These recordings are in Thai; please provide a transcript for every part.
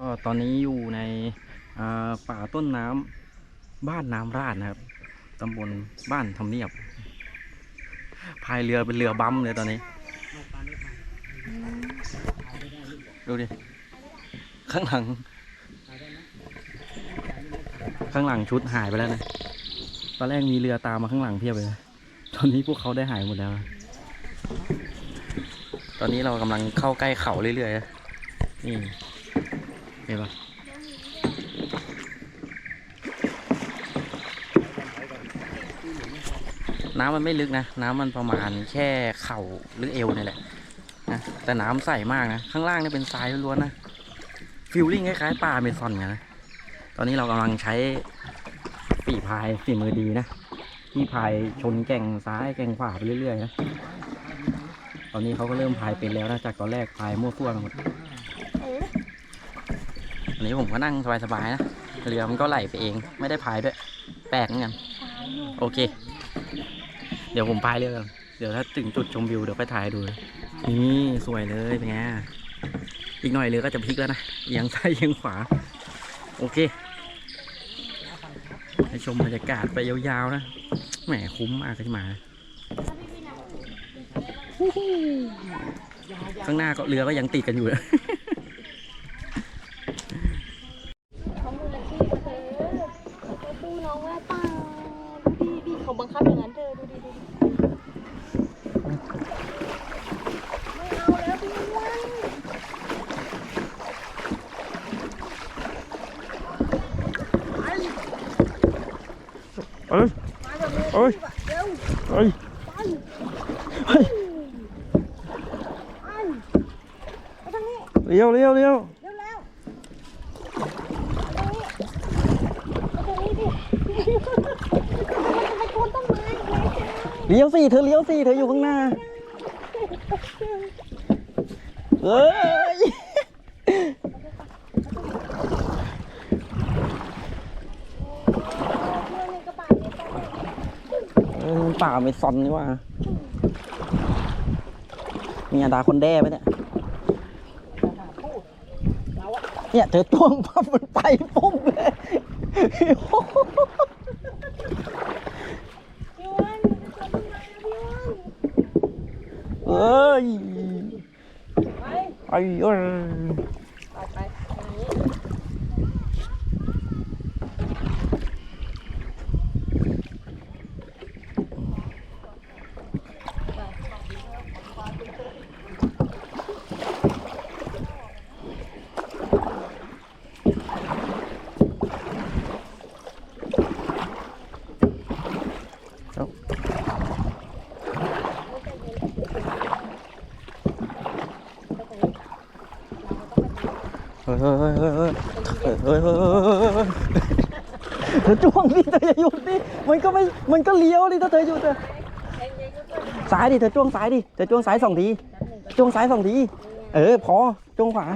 ก็ตอนนี้อยู่ในป่าต้นน้ำบ้านน้ำราดนะครับตำบลบ้านทำเนียบพายเรือเป็นเรือบัมเลยตอนนี้ ดูดิ ข้างหลัง ข้างหลังชุดหายไปแล้วนะ ตอนแรกมีเรือตามมาข้างหลังเพียบเลย ตอนนี้พวกเขาได้หายหมดแล้ว ตอนนี้เรากำลังเข้าใกล้เขาเรื่อยๆ นี่ เห็นปะน้ำมันไม่ลึกนะ น้ำมันประมาณแค่เข่าหรือเอวนี่แหละนะแต่น้ำใสมากนะ ข้างล่างนี่เป็นทรายล้วนๆนะฟิลลิ่งคล้ายๆปลาเมซอนกันนะ ตอนนี้เรากำลังใช้ฝีพายฝีมือดีนะที่พายชนแก่งซ้ายแก่งขวาไปเรื่อยๆนะ ตอนนี้เขาก็เริ่มพายเป็นแล้วนะจากตอนแรกพายมั่วซั่วหมด นนี้ผมก็นั่งสบายๆนะ เรือมันก็ไหลไปเอง ไม่ได้พายด้วย แปลกเหมือนกัน โอเค เดี๋ยวผมพายเรือก่อนเดี๋ยวถ้าถึงจุดชมวิวเดี๋ยวไปถ่ายให้ดูเลยนี่สวยเลยเป็นไง อีกหน่อยเรือก็จะพลิกแล้วนะเอียงซ้ายเอียงขวา โอเคให้ชมบรรยากาศไปยาวๆนะ แหมคุ้มมากที่มา ข้างหน้าก็เรือก็ยังติดกันอยู่นะน้ โอ้ยโอ้ยเฮ้ยเลี้ยวเลี้ยวเลี้ยวเลี้ยวสิเธอเลี้ยวสิเธออยู่ข้างหน้าเออ เออป่าไม่ซอนนี่ว่ามีอาดาคนแด้ไหมเนี่ย เนี่ยเธอต้วงปั๊บมันไปปุ๊บเลยพี่วันมันจะชนต้นไม้นะพี่วันเอ้ยไปไอ้เอ้ย ฮ้ยเฮ้ยเฮ้ยเฮ้ยเฮ้ยเธอจ้วงดิเธออย่าหยุดดิมันก็ไม่มันก็เลี้ยวดิถ้าเธอหยุดเธอซ้ายดิเธอจ้วงซ้ายดิเธอจ้วงซ้ายสองทีจ้วงซ้ายสองทีเออพอจ้วงขวา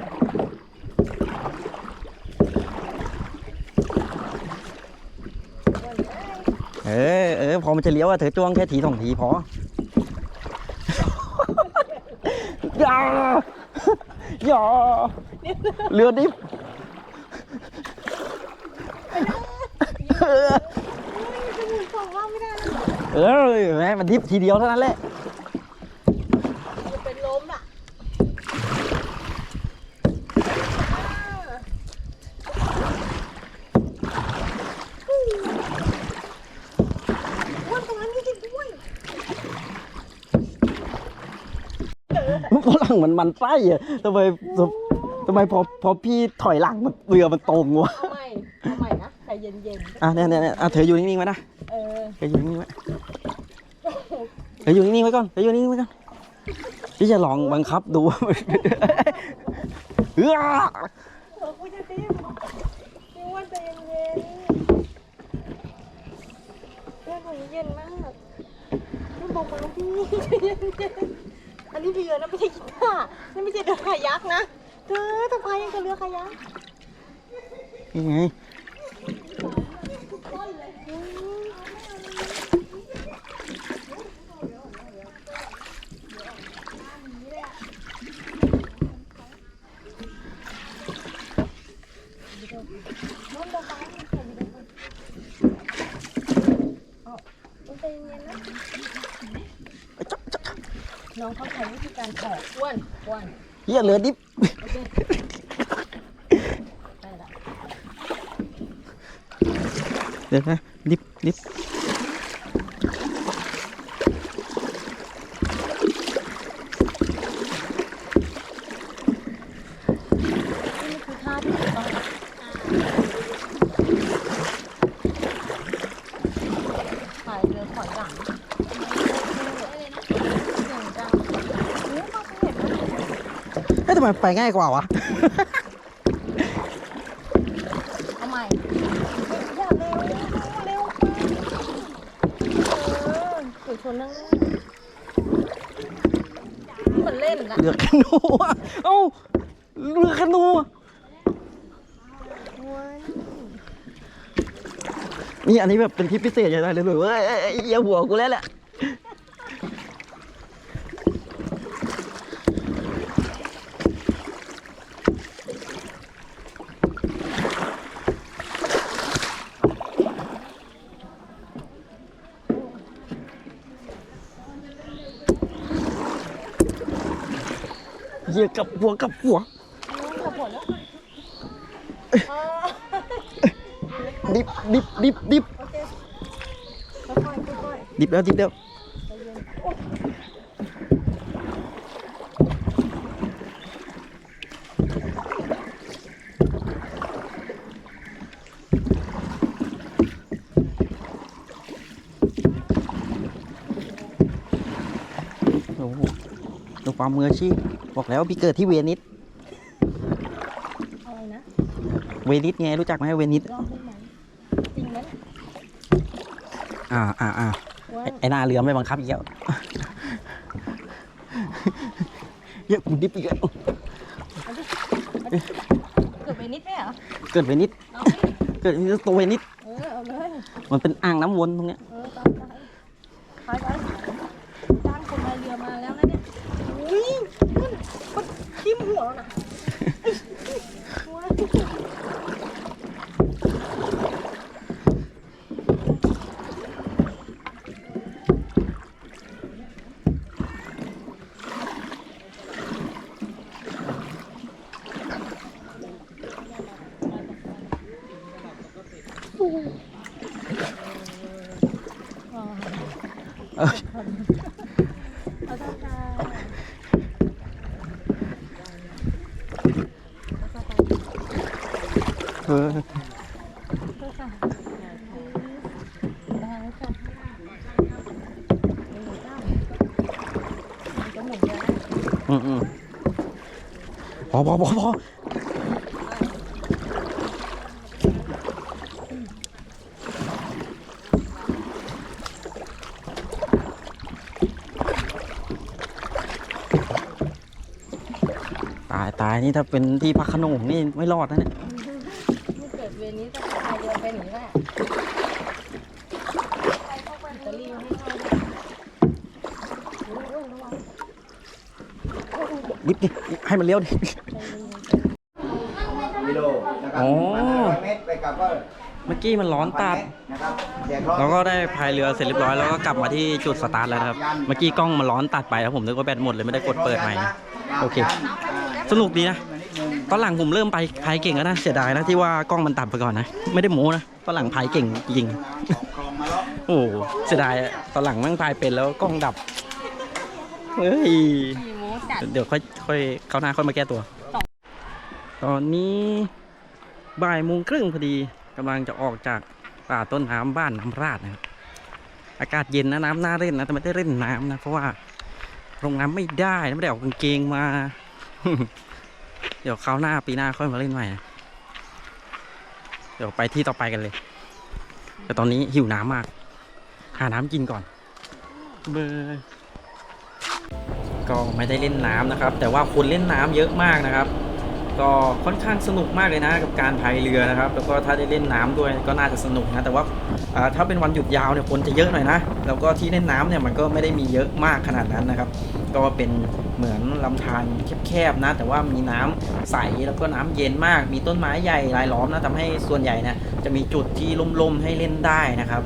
เออเออพอมันจะเลี้ยวอะเธอจ้วงแค่ทีสองทีพอ อย่เรือดิฟเออแม่มันดิฟทีเดียวเท่านั้นแหละ งมันมันไส้อะทำไมทำทำไมพอพอพี่ถอยหลังมันเรือมันตรงวะเอาใหม่เอาใหม่นะใจเย็นอะเนี่ยเนี่ยเนี่ยอะเธออยู่นิ่งๆไว้นะๆเออเธออยู่นิ่งๆไว้เธออยู่นิ่งๆไว้ก่อนเธออยู่นิ่งๆไว้ก่อนพี่จะลองบังคับดูเฮ้ยเออคุยจะตีพี่วันใจเย็นๆเรื่องของนี้เย็นมากพี่บอกมาแล้วพี่ใจเย็นๆ อันนี้เรือนะไม่ใช่กีตาร์นี่ไม่ใช่เรือคายักนะเธอตะพายังกับเรือคายักยังไงเป็นยังไงนะ น้องเขาใช้วิธีการถอดอ้วนอ้วนเฮียเหลือดิบโอเคได้ละ เดี๋ยวนะดิบดิบ นี่คือท่าที่ถูกต้องนะถ่ายเรือถอยหลังเสียงดังโอ้เขาเห็นไหม เฮ้ย ทำไมไปง่ายกว่าวะ เอาใหม่อย่าเร็วเร็วไปเออถือชนนั่งเหมือนเล่นนะเรือคานูอะเอ้าเรือคานูอะว้ายนี่อันนี้แบบเป็นทริปพิเศษใช่ไหมเลยแบบว่าเอ้ยเอ้ยเหี้ยหัวกูแล้วแหละ เหี้ยกับหัวกับหัวน้องขับหมดแล้วอ่าดิบดิบดิบดิบโอเคค่อยๆค่อยดิบแล้วดิบแล้วๆใจเย็นโอ๊ยโอ้โหดูความมืออาชีพ บอกแล้วพี่เกิดที่เวนิสอะไรนะเวนิสไงรู้จักไหมเวนิสลองได้ไหมจริงไหมอ่าอ่าอ่าว่าไอ้ไอ้หน้าเรือไม่บังคับอีกแล้วเยอะกูดิบอีกแล้วเกิดไปนิดไหมเหรอเกิดเวนิสเอาดิเกิดตัวเวนิสเออเอาเลยมันเป็นอ่างน้ำวนตรงเนี้ย เออตามไปไปไปจ้างคนมาเรือมาแล้วนะเนี่ยอุ้ยมันมัน ทิ่มหัวแล้วนะว้าย เออ ขอโทษค่ะ เออขอโทษค่ะได้แล้วค่ะหนึ่งเก้ามันจะหมุนเยอะนะอืมอืมพอพอพอพอตายตายนี่ถ้าเป็นที่พักขนงนี่ไม่รอดนะเนี่ย เกิดเวรนี้จะพายเรือไปหนีแหละอิตาลีให้เข้าด้วยโอ้ยระวังดิบดิให้มันเลี้ยวดิ กิโลนะครับอ๋อประมาณ500เมตรไปกลับก็เมื่อกี้มันร้อนตัด นะครับแจกร้อนเราก็ได้พายเรือเสร็จเรียบร้อยแล้วก็กลับมาที่จุดสตาร์ทแล้วนะครับ เมื่อกี้กล้องมันร้อนตัดไปแล้วผมนึกว่าแบตหมดเลยไม่ได้กดเปิดใหม่นะโอเค สนุกดีนะ ตอนหลังผมเริ่มไปพายเก่งแล้วนะเสียดายนะที่ว่ากล้องมันตัดไปก่อนนะ ไม่ได้โม้นะตอนหลังพายเก่งจริงโอ้เสียดายอะตอนหลังแมั่งพายเป็นแล้วกล้องดับเฮ้ยเดี๋ยวค่อยค่อยเข้าหน้าค่อยมาแก้ตัว ตอนนี้บ่ายโมงครึ่งพอดีกำลังจะออกจากป่าต้นน้ำบ้านน้ำราดนะครับอากาศเย็นนะน้ำน่าเล่นนะแต่ไม่ได้เล่นน้ำนะเพราะว่าลงน้ำไม่ได้นะไม่ได้ออกกางเกงมา เดี๋ยวคราวหน้าปีหน้าค่อยมาเล่นใหม่นะเดี๋ยวไปที่ต่อไปกันเลย แต่ตอนนี้หิวน้ำมาก หาน้ำกินก่อน เบอร์ก็ไม่ได้เล่นน้ำนะครับ แต่ว่าคนเล่นน้ำเยอะมากนะครับ ก็ค่อนข้างสนุกมากเลยนะกับการพายเรือนะครับ แล้วก็ถ้าได้เล่นน้ำด้วยก็น่าจะสนุกนะแต่ว่าถ้าเป็นวันหยุดยาวเนี่ยคนจะเยอะหน่อยนะแล้วก็ที่เล่นน้ำเนี่ยมันก็ไม่ได้มีเยอะมากขนาดนั้นนะครับก็เป็นเหมือนลำธารแคบๆนะ แต่ว่ามีน้ำใสแล้วก็น้ำเย็นมาก มีต้นไม้ใหญ่รายล้อมนะทำให้ส่วนใหญ่นะจะมีจุดที่ล่มๆให้เล่นได้นะครับ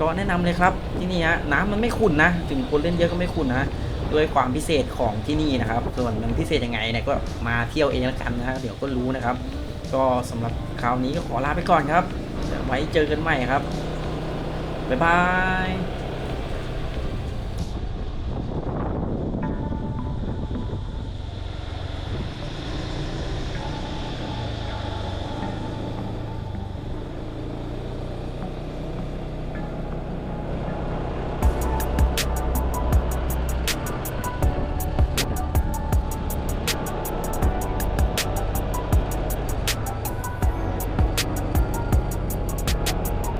ก็แนะนำเลยครับที่นี่ฮะน้ำมันไม่ขุ่นนะ ถึงคนเล่นเยอะก็ไม่ขุ่นนะ ด้วยความพิเศษของที่นี่นะครับ ส่วนมันพิเศษยังไงเนี่ยก็มาเที่ยวเองแล้วกันนะครับ เดี๋ยวก็รู้นะครับ ก็สำหรับคราวนี้ก็ขอลาไปก่อนครับ ไว้เจอกันใหม่ครับ บ๊ายบาย